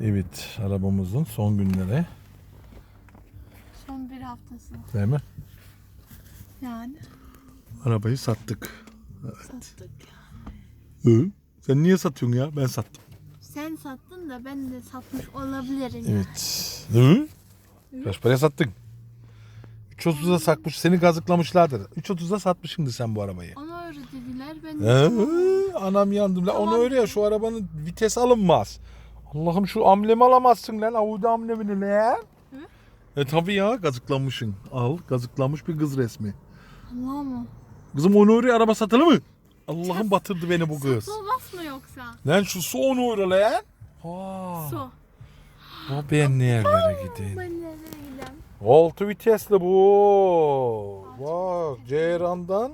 Evet, arabamızın son günleri. Son bir haftası. Değil mi? Yani Arabayı sattık. sattık. Hı? Sen niye satıyorsun ya? Ben sattım. Sen sattın da ben de satmış olabilirim. Evet. Hı? Kaç paraya sattın? 3.30'a satmış. Seni gazıklamışlardır. 3.30'a satmışsındır sen bu arabayı. Ona öyle dediler. Ben de Hı? Anam yandım lan. Onu Tamam. öyle ya şu arabanın vites alınmaz. Allah'ım şu amblemi alamazsın lan. Audi amblemini lan. E tabi ya gazıklanmışsın. Al gazıklanmış bir kız resmi. Allah mı? Kızım onu oraya araba satılır mı? Allah'ım batırdı beni bu kız. Solmaz mı yoksa? Lan şu su onu euro lan. Ha. Su. O ben nerelere gideyim? Ben nereye gideyim? 6 vitesli bu. Bak Ceyran'dan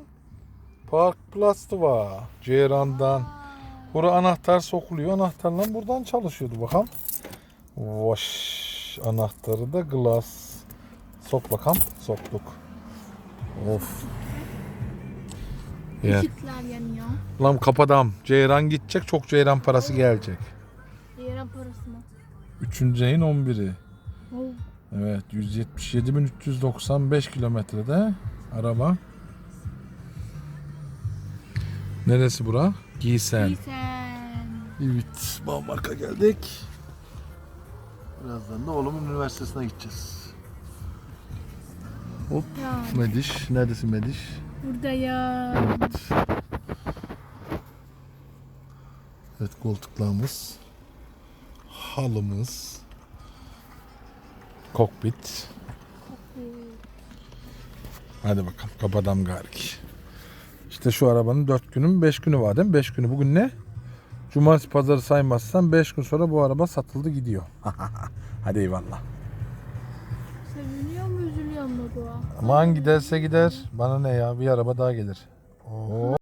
Park Plus'tı var. Ceyran'dan. Bura anahtar sokuluyor. Anahtarla buradan çalışıyordu bakalım. Vaş. Anahtarı da glass. Sok bakalım. Soktuk. Of. Işıklar yanıyor. Lan kapadam. Ceyran gidecek. Çok Ceyran parası gelecek. Yere parası mı? Üçüncü ayın 11'i. Oh. Evet 177.395 kilometrede araba. Neresi bura? Giysen. Giysen. Evet Bambarka geldik. Birazdan da oğlumun üniversitesine gideceğiz. Hop Ya Mediş. Neredesin Mediş? buradayım. Evet koltuklarımız. Halımız. Kokpit. Hadi bakalım kapadam garik. İşte şu arabanın 4 günün 5 günü var değil mi? 5 günü. Bugün ne? Cumartesi pazarı saymazsan 5 gün sonra bu araba satıldı gidiyor. Hadi eyvallah. Seviniyor mu üzülüyor mu bu? Aman giderse gider. Bana ne ya bir araba daha gelir. Oo.